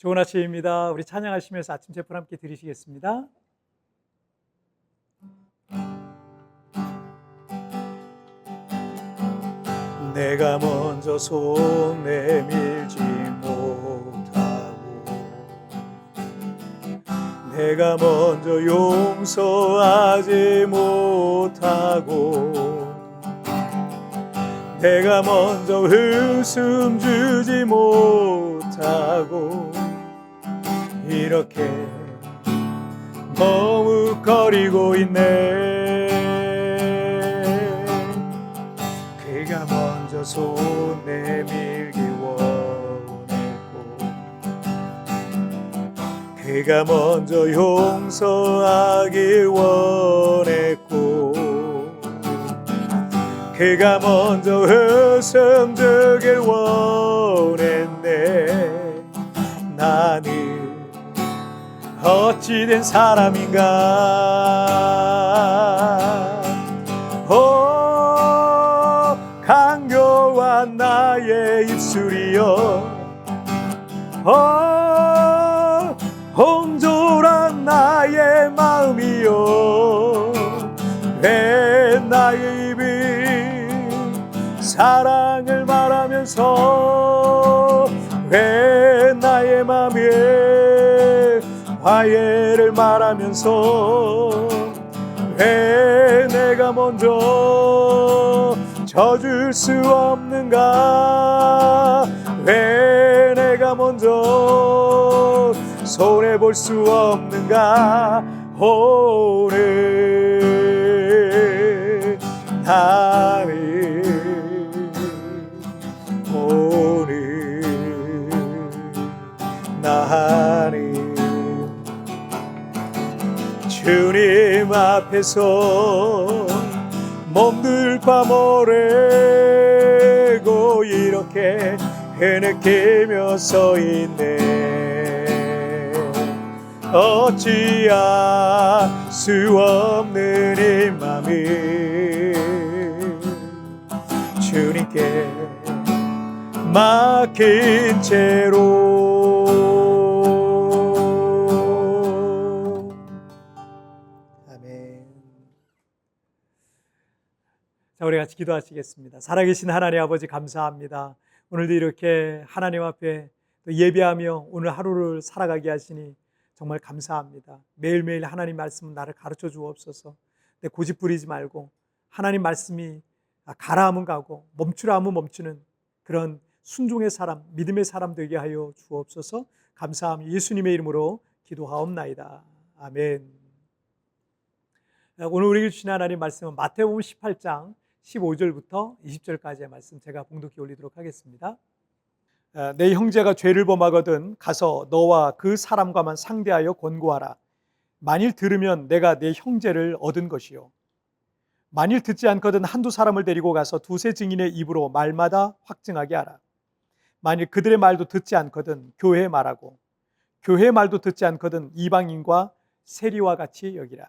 좋은 아침입니다. 우리 찬양하시면서 아침 제풀 함께 드리시겠습니다. 내가 먼저 손 내밀지 못하고 내가 먼저 용서하지 못하고 내가 먼저 웃음 주지 못하고 이렇게 머뭇거리고 있네. 그가 먼저 손 내밀기 원했고 그가 먼저 용서하길 원했고 그가 먼저 웃음 주길 원했네. 나는 어찌 된 사람인가? 오 강교한 나의 입술이여. 오 홍졸한 나의 마음이여. 왜 나의 입이 사랑을 말하면서 왜 화해를 말하면서 왜 내가 먼저 져줄 수 없는가? 왜 내가 먼저 손해 볼 수 없는가? 오늘 나를 오늘 나 주님 앞에서 몸둘 바모래고 이렇게 흐느끼며 서 있네. 어찌할 수 없는 이 맘을 주님께 막힌 채로 우리 같이 기도하시겠습니다. 살아계신 하나님 아버지 감사합니다. 오늘도 이렇게 하나님 앞에 또 예배하며 오늘 하루를 살아가게 하시니 정말 감사합니다. 매일매일 하나님 말씀은 나를 가르쳐 주옵소서. 내 고집 부리지 말고 하나님 말씀이 가라 하면 가고 멈추라 하면 멈추는 그런 순종의 사람, 믿음의 사람 되게 하여 주옵소서. 감사함 예수님의 이름으로 기도하옵나이다. 아멘. 오늘 우리에게 주신 하나님 말씀은 마태복음 18장 15절부터 20절까지의 말씀 제가 봉독해 올리도록 하겠습니다. 어, 내 형제가 죄를 범하거든 가서 너와 그 사람과만 상대하여 권고하라. 만일 들으면 내가 내 형제를 얻은 것이요. 만일 듣지 않거든 한두 사람을 데리고 가서 두세 증인의 입으로 말마다 확증하게 하라. 만일 그들의 말도 듣지 않거든 교회의 말하고 교회의 말도 듣지 않거든 이방인과 세리와 같이 여기라.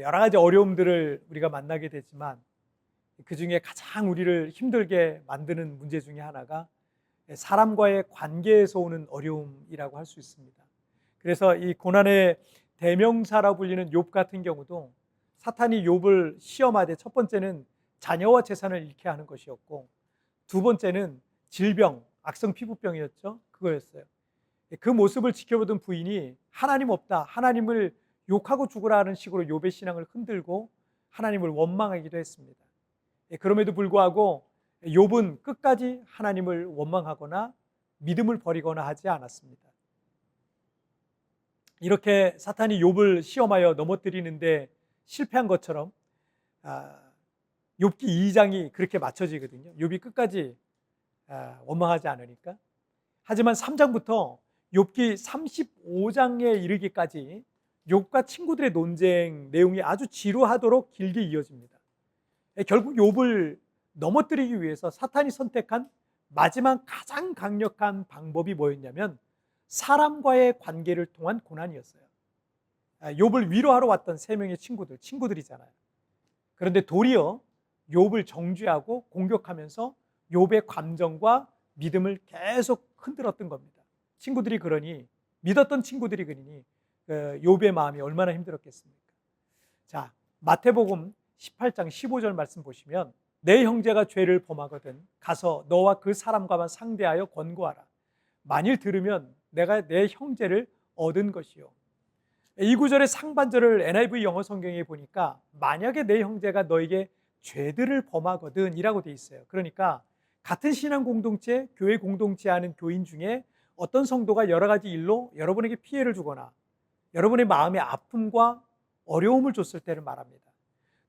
여러 가지 어려움들을 우리가 만나게 되지만 그 중에 가장 우리를 힘들게 만드는 문제 중에 하나가 사람과의 관계에서 오는 어려움이라고 할 수 있습니다. 그래서 이 고난의 대명사라 불리는 욥 같은 경우도 사탄이 욥을 시험하되 첫 번째는 자녀와 재산을 잃게 하는 것이었고 두 번째는 질병, 악성 피부병이었죠. 그거였어요. 그 모습을 지켜보던 부인이 하나님 없다. 하나님을 욕하고 죽으라는 식으로 욥의 신앙을 흔들고 하나님을 원망하기도 했습니다. 예, 그럼에도 불구하고 욥은 끝까지 하나님을 원망하거나 믿음을 버리거나 하지 않았습니다. 이렇게 사탄이 욥을 시험하여 넘어뜨리는데 실패한 것처럼 아, 욥기 2장이 그렇게 맞춰지거든요. 욥이 끝까지 아, 원망하지 않으니까. 하지만 3장부터 욥기 35장에 이르기까지 욥과 친구들의 논쟁 내용이 아주 지루하도록 길게 이어집니다. 결국 욥을 넘어뜨리기 위해서 사탄이 선택한 마지막 가장 강력한 방법이 뭐였냐면 사람과의 관계를 통한 고난이었어요. 아, 욥을 위로하러 왔던 세 명의 친구들, 친구들이잖아요. 그런데 도리어 욥을 정죄하고 공격하면서 욥의 감정과 믿음을 계속 흔들었던 겁니다. 친구들이 그러니 믿었던 친구들이 그러니 그 욥의 마음이 얼마나 힘들었겠습니까? 자, 마태복음 18장 15절 말씀 보시면 내 형제가 죄를 범하거든 가서 너와 그 사람과만 상대하여 권고하라. 만일 들으면 내가 내 형제를 얻은 것이요. 이 구절의 상반절을 NIV 영어 성경에 보니까 만약에 내 형제가 너에게 죄들을 범하거든이라고 돼 있어요. 그러니까 같은 신앙 공동체, 교회 공동체 하는 교인 중에 어떤 성도가 여러 가지 일로 여러분에게 피해를 주거나 여러분의 마음의 아픔과 어려움을 줬을 때를 말합니다.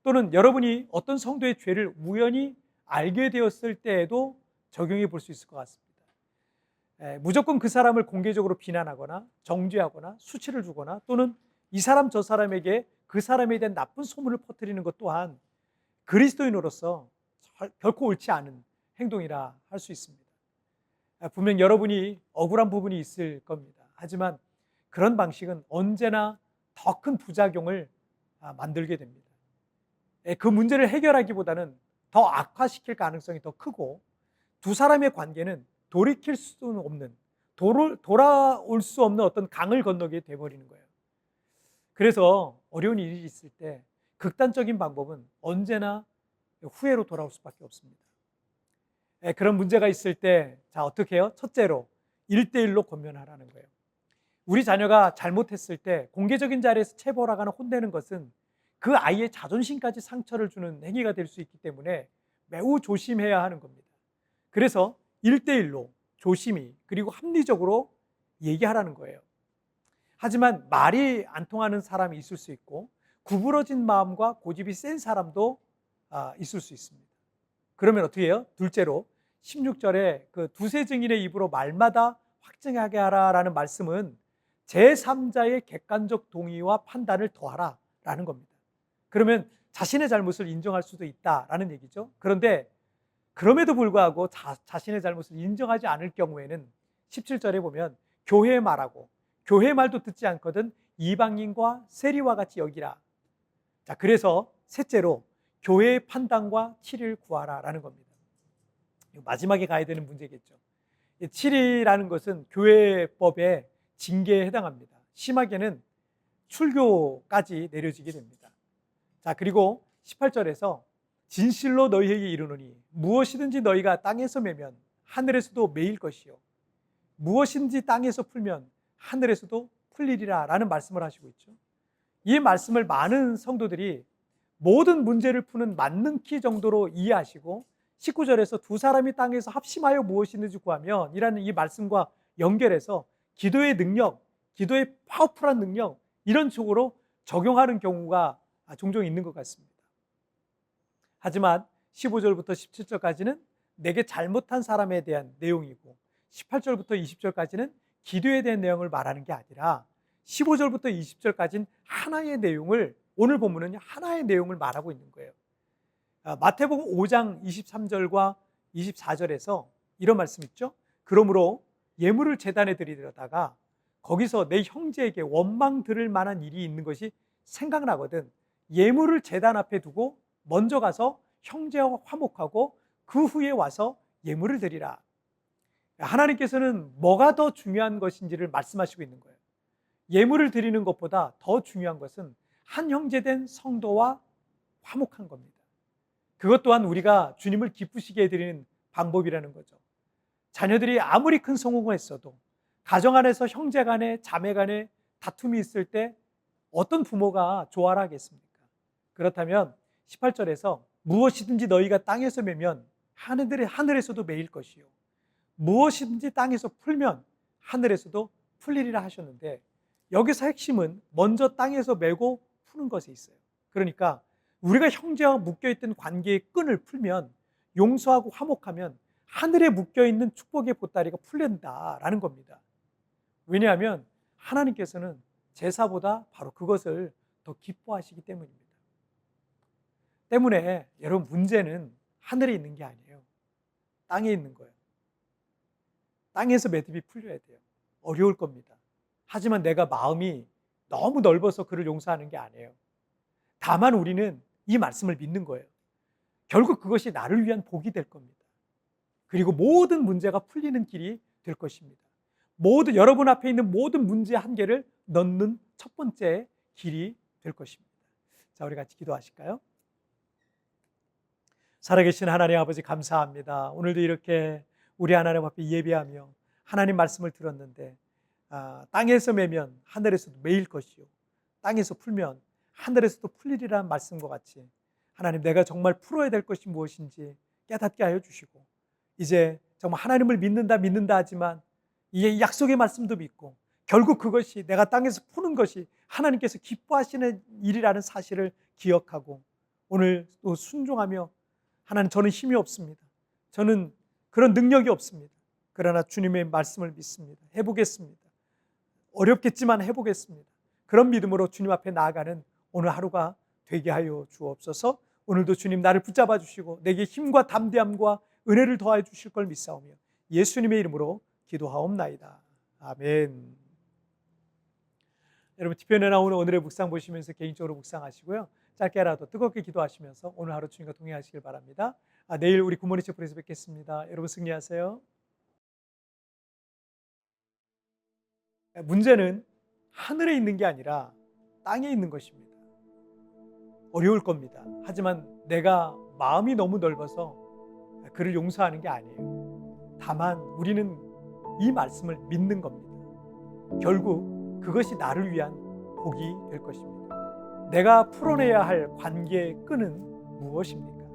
또는 여러분이 어떤 성도의 죄를 우연히 알게 되었을 때에도 적용해 볼 수 있을 것 같습니다. 에, 무조건 그 사람을 공개적으로 비난하거나 정죄하거나 수치를 주거나 또는 이 사람 저 사람에게 그 사람에 대한 나쁜 소문을 퍼뜨리는 것 또한 그리스도인으로서 결코 옳지 않은 행동이라 할 수 있습니다. 분명 여러분이 억울한 부분이 있을 겁니다. 하지만 그런 방식은 언제나 더 큰 부작용을 아, 만들게 됩니다. 예, 그 문제를 해결하기보다는 더 악화시킬 가능성이 더 크고 두 사람의 관계는 돌이킬 수는 없는 돌아올 수 없는 어떤 강을 건너게 돼버리는 거예요. 그래서 어려운 일이 있을 때 극단적인 방법은 언제나 후회로 돌아올 수밖에 없습니다. 예, 그런 문제가 있을 때, 자, 어떻게 해요? 첫째로, 1대1로 권면하라는 거예요. 우리 자녀가 잘못했을 때 공개적인 자리에서 체벌하거나 혼내는 것은 그 아이의 자존심까지 상처를 주는 행위가 될 수 있기 때문에 매우 조심해야 하는 겁니다. 그래서 1대1로 조심히 그리고 합리적으로 얘기하라는 거예요. 하지만 말이 안 통하는 사람이 있을 수 있고 구부러진 마음과 고집이 센 사람도 아, 있을 수 있습니다. 그러면 어떻게 해요? 둘째로 16절에 그 두세 증인의 입으로 말마다 확증하게 하라라는 말씀은 제3자의 객관적 동의와 판단을 더하라 라는 겁니다. 그러면 자신의 잘못을 인정할 수도 있다라는 얘기죠. 그런데 그럼에도 불구하고 자, 자신의 잘못을 인정하지 않을 경우에는 17절에 보면 교회 말하고 교회 말도 듣지 않거든 이방인과 세리와 같이 여기라. 자, 그래서 셋째로 교회의 판단과 치를 구하라라는 겁니다. 마지막에 가야 되는 문제겠죠. 7이라는 것은 교회법의 징계에 해당합니다. 심하게는 출교까지 내려지게 됩니다. 자, 그리고 18절에서 진실로 너희에게 이르노니 무엇이든지 너희가 땅에서 매면 하늘에서도 매일 것이요 무엇인지 땅에서 풀면 하늘에서도 풀리리라 라는 말씀을 하시고 있죠. 이 말씀을 많은 성도들이 모든 문제를 푸는 만능키 정도로 이해하시고 19절에서 두 사람이 땅에서 합심하여 무엇이든지 구하면 이라는 이 말씀과 연결해서 기도의 능력, 기도의 파워풀한 능력 이런 쪽으로 적용하는 경우가 종종 있는 것 같습니다. 하지만 15절부터 17절까지는 내게 잘못한 사람에 대한 내용이고 18절부터 20절까지는 기도에 대한 내용을 말하는 게 아니라 15절부터 20절까지는 하나의 내용을 오늘 본문은 하나의 내용을 말하고 있는 거예요. 아, 마태복음 5장 23절과 24절에서 이런 말씀 있죠. 그러므로 예물을 재단에 드리려다가 거기서 내 형제에게 원망 들을 만한 일이 있는 것이 생각나거든. 예물을 재단 앞에 두고 먼저 가서 형제와 화목하고 그 후에 와서 예물을 드리라. 하나님께서는 뭐가 더 중요한 것인지를 말씀하시고 있는 거예요. 예물을 드리는 것보다 더 중요한 것은 한 형제 된 성도와 화목한 겁니다. 그것 또한 우리가 주님을 기쁘시게 해드리는 방법이라는 거죠. 자녀들이 아무리 큰 성공을 했어도 가정 안에서 형제 간에 자매 간에 다툼이 있을 때 어떤 부모가 좋아라 하겠습니까? 그렇다면 18절에서 무엇이든지 너희가 땅에서 매면 하늘에, 하늘에서도 매일 것이요. 무엇이든지 땅에서 풀면 하늘에서도 풀리리라 하셨는데 여기서 핵심은 먼저 땅에서 매고 푸는 것에 있어요. 그러니까 우리가 형제와 묶여있던 관계의 끈을 풀면 용서하고 화목하면 하늘에 묶여 있는 축복의 보따리가 풀린다라는 겁니다. 왜냐하면 하나님께서는 제사보다 바로 그것을 더 기뻐하시기 때문입니다. 때문에 여러분 문제는 하늘에 있는 게 아니에요. 땅에 있는 거예요. 땅에서 매듭이 풀려야 돼요. 어려울 겁니다. 하지만 내가 마음이 너무 넓어서 그를 용서하는 게 아니에요. 다만 우리는 이 말씀을 믿는 거예요. 결국 그것이 나를 위한 복이 될 겁니다. 그리고 모든 문제가 풀리는 길이 될 것입니다. 모든 여러분 앞에 있는 모든 문제 한 개를 넣는 첫 번째 길이 될 것입니다. 자, 우리 같이 기도하실까요? 살아계신 하나님 아버지 감사합니다. 오늘도 이렇게 우리 하나님 앞에 예배하며 하나님 말씀을 들었는데 아, 땅에서 매면 하늘에서도 매일 것이요 땅에서 풀면 하늘에서도 풀리리라는 말씀과 같이 하나님 내가 정말 풀어야 될 것이 무엇인지 깨닫게 하여 주시고 이제 정말 하나님을 믿는다 믿는다 하지만 이 약속의 말씀도 믿고 결국 그것이 내가 땅에서 푸는 것이 하나님께서 기뻐하시는 일이라는 사실을 기억하고 오늘 또 순종하며 하나님 저는 힘이 없습니다. 저는 그런 능력이 없습니다. 그러나 주님의 말씀을 믿습니다. 해보겠습니다. 어렵겠지만 해보겠습니다. 그런 믿음으로 주님 앞에 나아가는 오늘 하루가 되게 하여 주옵소서. 오늘도 주님 나를 붙잡아 주시고 내게 힘과 담대함과 은혜를 더하여 주실 걸 믿사오며 예수님의 이름으로 기도하옵나이다. 아멘. 여러분 뒤편에 나오는 오늘의 묵상 보시면서 개인적으로 묵상하시고요. 짧게라도 뜨겁게 기도하시면서 오늘 하루 주님과 동행하시길 바랍니다. 아, 내일 우리 굿모닝 체프에서 뵙겠습니다. 여러분 승리하세요. 문제는 하늘에 있는 게 아니라 땅에 있는 것입니다. 어려울 겁니다. 하지만 내가 마음이 너무 넓어서 그를 용서하는 게 아니에요. 다만 우리는 이 말씀을 믿는 겁니다. 결국 그것이 나를 위한 복이 될 것입니다. 내가 풀어내야 할 관계의 끈은 무엇입니까?